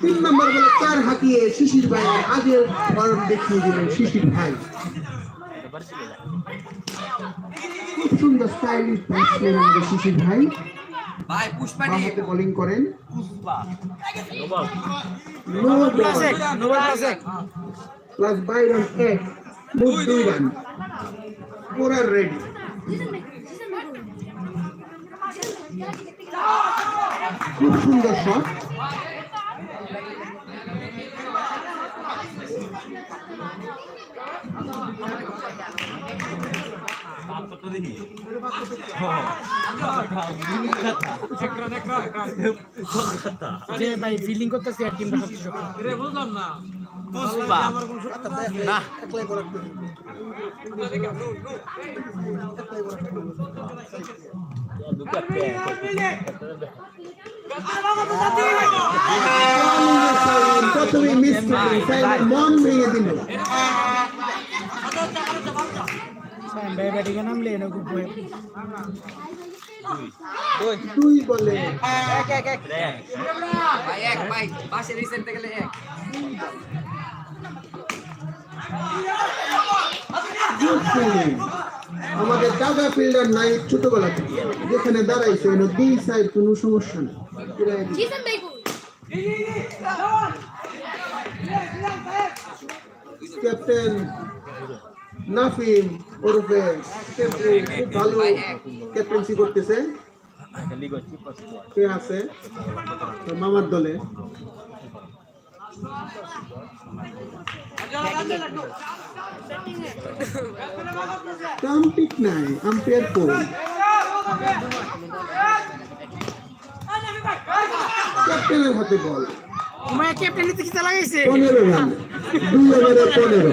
তিন নম্বর বলে চার হাতিয়ে শিশির ভাই আগের ফর্ম দেখিয়ে দিলেন শিশির ভাই? খুব সুন্দর স্টাইলিশ ব্যাটসম্যান আমাদের শিশির ভাই। ভাই পুষ্পা বাঁ হাতে বোলিং করেন। পুষ্পা। প্লাস বাইরন এক মোট দুই রান পুরা রেডি খুব সুন্দর শট। যে ভাই ফিলিং করতেছি আর টিমটা সত্যি সত্যি পুষ্পা না। প্রথমে মিস করে মন ভেঙে দিল ভাই ব্যাটিং এ নামলে ভয় দুই বলে ভাই। এক ভাই পাশে রিসেন্ট গেলে এক। আমাদের দাদা ফিল্ডার নাই ছোটবেলা থেকে। যেখানে দাঁড়াইছে এনে দুই সাইড কোনো সমস্যা নেই. ক্যাপ্টেন নাফিম ওরফে ভালো ক্যাপ্টেন্সি করতেছে। কে আছে? মামার দলে। কাম্পিক নাই আম্পায়ার কোল ক্যাপ্টেনের হাতে বল। তোমার ক্যাপ্টেন নিতে কি লাগাইছে পনেরো রান। দুই ওভারে পনেরো।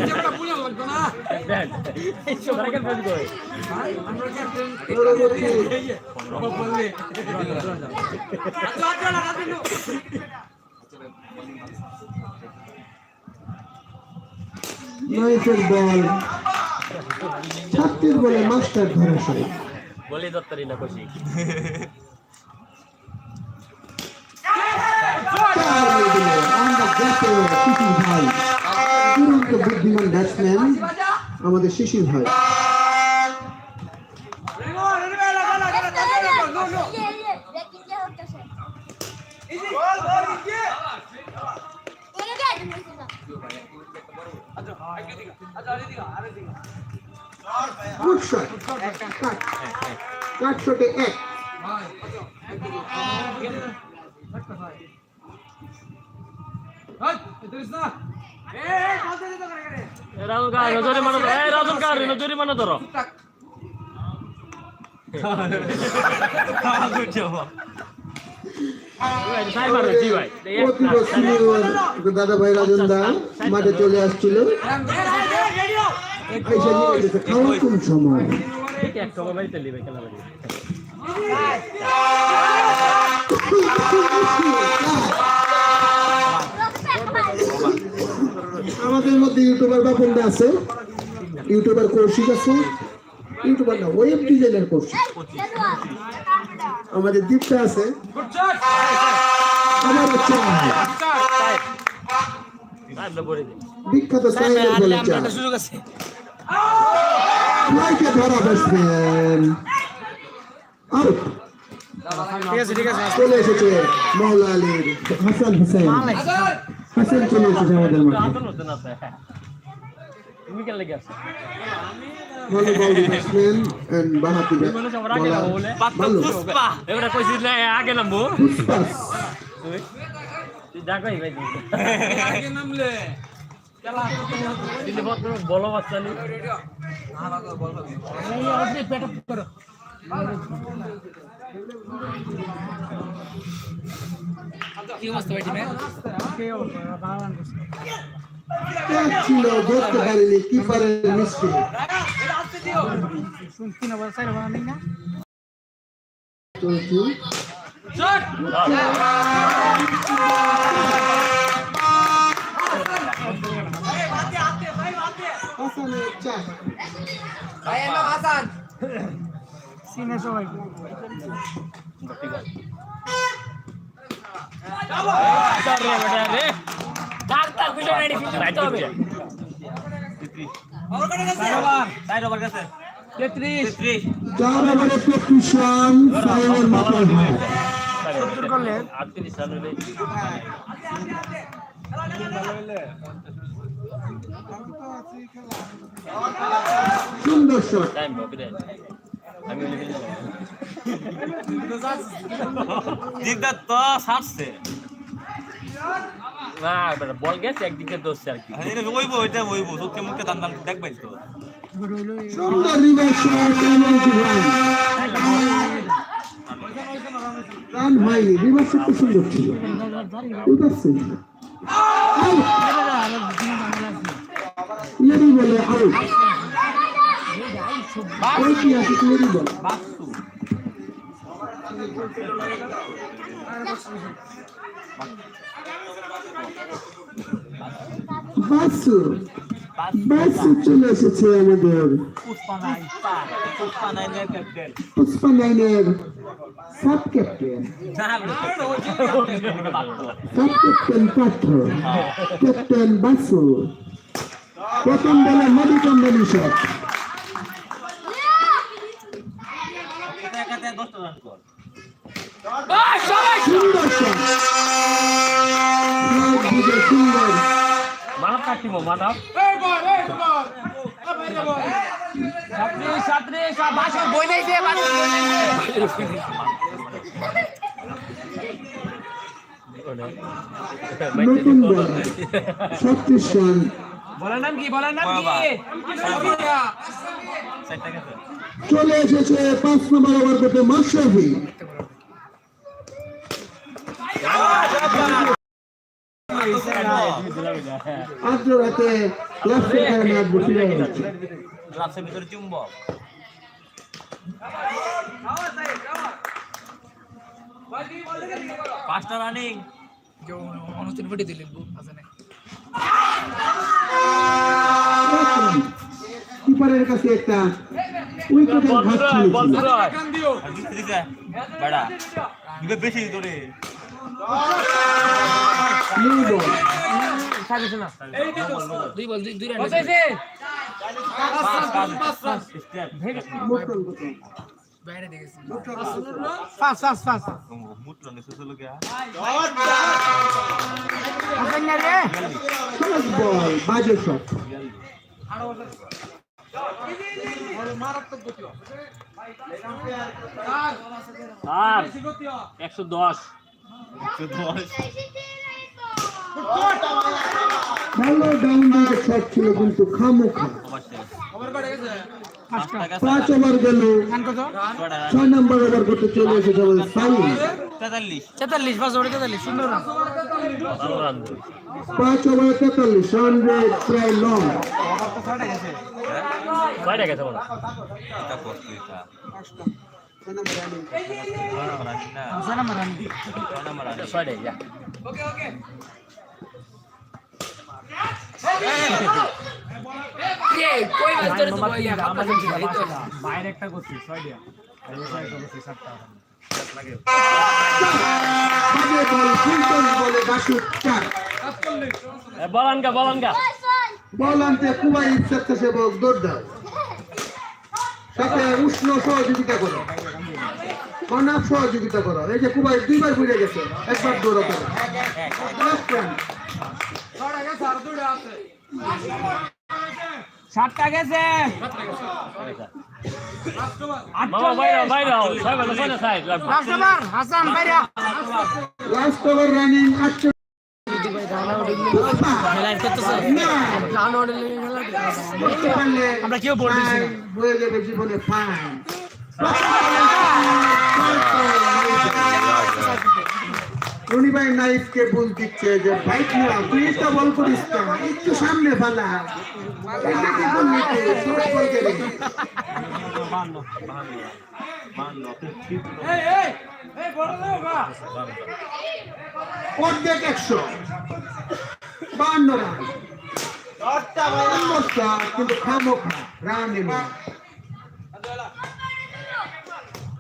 পরবর্তী নাইটের বল ছাত্রীর বলে মাস্টার ধরে ধরাশয় বলি দত্তরি না ব্যাটসম্যান আমাদের শিশির ভাই। গুড শট কাট কাট শটে এক রাজন কার নজরে মানো ধরো এই রাজন কার নজরে মানো ধরো দাদা ভাই রাজন দা মাঠে চলে আসছিল আমাদের মধ্যে ইউটিউবার বাপনটা আছে, ইউটিউবার কৌশিক আছে ইউটিউবার না ওয়েব ডিজাইনার কৌশিক আমাদের দীপটা আছে। আমার দিই বিখ্যাত সাইনের বলে সুযোগ ধরা ঠিক আছে চলে এসেছে মহলা আলীর হাসান হুসেন। হাসান চলে এসেছে আমাদের মাঠে তুমি কেন লেগে না আগে নামবো ডাকই ভাই আগে নামলে বলো বাচ্চা নি কি অবস্থা ভাই টিমে? ক্যাচ ছিল ধরতে পারেনি কিপারের মিস্টেক তিন ওভার চার ওভার নেই না চলছে হাসানের চার ভাই এমএম হাসান সিনে সবাই ডাক্তার বুঝে সুন্দর শট টাইম আমি বলি তো ছাড়ছে না বেটা বল গেছে একদিকে দোষ আর কি। ওইব ওইটা ওইব চোখে মুখে দান দান দেখবাই তো। সুন্দর রিভার্স ভাই রান হয়নি সুন্দর ছিল বুঝতে বলে আউট ঐতিহাসিক ইয়েরি বল বাসু বাসু চলে এসেছে আমাদের। পুষ্পা নাই স্টার পুষ্পা নাই নে ক্যাপ্টেন পুষ্পা লাইনের sub captain sub captain Patra captain Basu প্রথম বলে নদী কম্বিনেশন সুন্দর শট মানব। কাটিমো মানব বাসন বই নাইছে নতুন বল বলার নাম কি? বলার নাম কি? চলে এসেছে পাঁচ নম্বর ওভার করতে মাশরাফি। আদ্র রাতে কারণে আজ ফিরে হচ্ছে গ্লাসের ভিতরে চুম্বক। পাঁচটা রানিং অনুষ্ঠান ফুটে দিলেন কিপারের কাছে একটা উইকেটের ঘাট ছিল। দিবে বেশি তোরে বাইরে দেখেছি বাজে শট আর একশো দশ। ভালো ডাউন দিকে শট ছিল কিন্তু খামোখা। পাঁচ ওভার গেল। ছয় নম্বর ওভার করতে চলে এসেছে আমাদের সাইন তেতাল্লিশ। পাঁচ ওভারে তেতাল্লিশ সুন্দর রান ভালো রান পাঁচ ওভারে তেতাল্লিশ রান প্রায় লং কয়টা গেছে বাইরে একটা করছি বাসুর চার বলানকা বলানকা বল আনতে কুবাই স্বেচ্ছাসেবক দৌড় দাও সাথে উষ্ণ সহযোগিতা করো। অনাপ সহযোগিতা করো। এই যে কুবাই দুইবার ঘুরে গেছে একবার দৌড় করো। সাতটা গেছে। হাসান বাইরে আটশো আমরা কেউ বল দিছি না। ফাইন হয়ে যাবে জীবনে ফাইন রনি ভাই নাইফকে বল দিচ্ছে যে বাইক তুই তো বল করিস না, একটু সামনে ফালা অর্ধেক একশো। বান্ন রান। কিন্তু খামো খা রান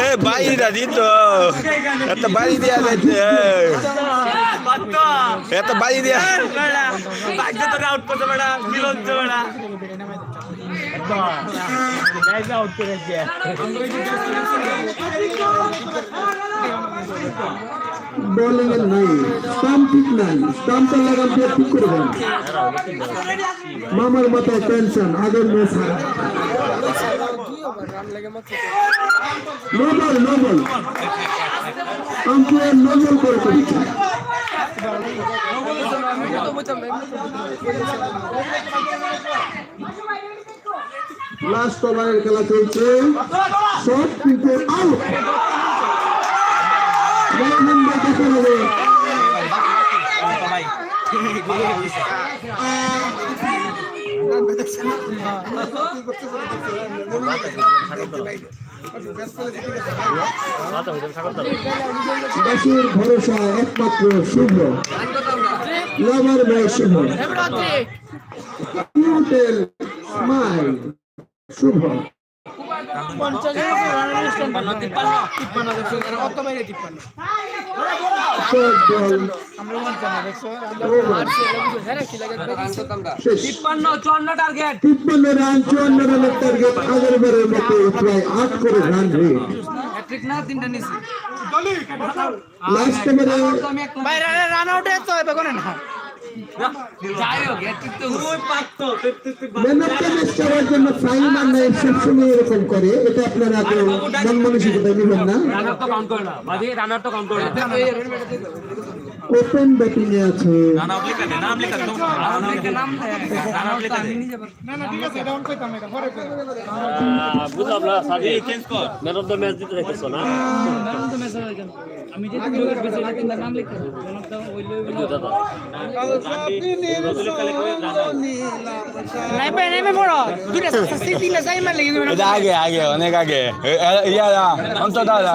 এ বাইরা দিত এত বাড়ি দেয়া যাচ্ছে এত বাড়ি দেয়া বেড়া আউট করতে বেড়া মিলন তো বেড়া আউট করেছে বোলিং নাই স্টাম্প নাই স্টাম্পটা লাগাম দিয়ে ঠিক করবেন মামার মাথায় টেনশন আগের match no ball no ball umpire no ball করে দিচ্ছে লাস্ট ওভারের খেলা চলছে। শট কিন্তু আউট দেশের ভরসা একমাত্র শুভ। লাভার মেয়ে শুভ। হোটেল স্মাইল শুভ শর্ট বল ওভার শেষ তিপ্পান্ন চুয়ান্ন টার্গেট তিপ্পান্ন। রান চুয়ান্ন রানের টার্গেট আগের বারের মতো প্রায় আট করে রান হয়ে হ্যাট্রিক না তিনটা নিছি লাস্ট ওভারে রান আউটে তো হবে না? জন্য ফাইন আর সবসময় এরকম করে এটা আপনারা মন মানসিকতা নেবেন না রানার তো কাউন্ট করে না রানার তো কাউন্ট করে না ওপেন ব্যাটিং এ আছে। নাম লিখা দে নাম লিখা দে নাম লিখা নাম নাম লিখা দে আহ, বুঝলাম না সাদি চেঞ্জ কর ম্যান অফ দ্য ম্যাচ দিতে চাইতেছ না আমি যে উইকেট পেয়েছি এটা তিনটা নাম লিখতে হবে বুঝলো দাদা নাই ভাই নাই ভাই বড় দুইটা সেই তিনটা সাই মার লেগে এটা আগে আগে অনেক আগে। ইয়ারা অন্তত দাদা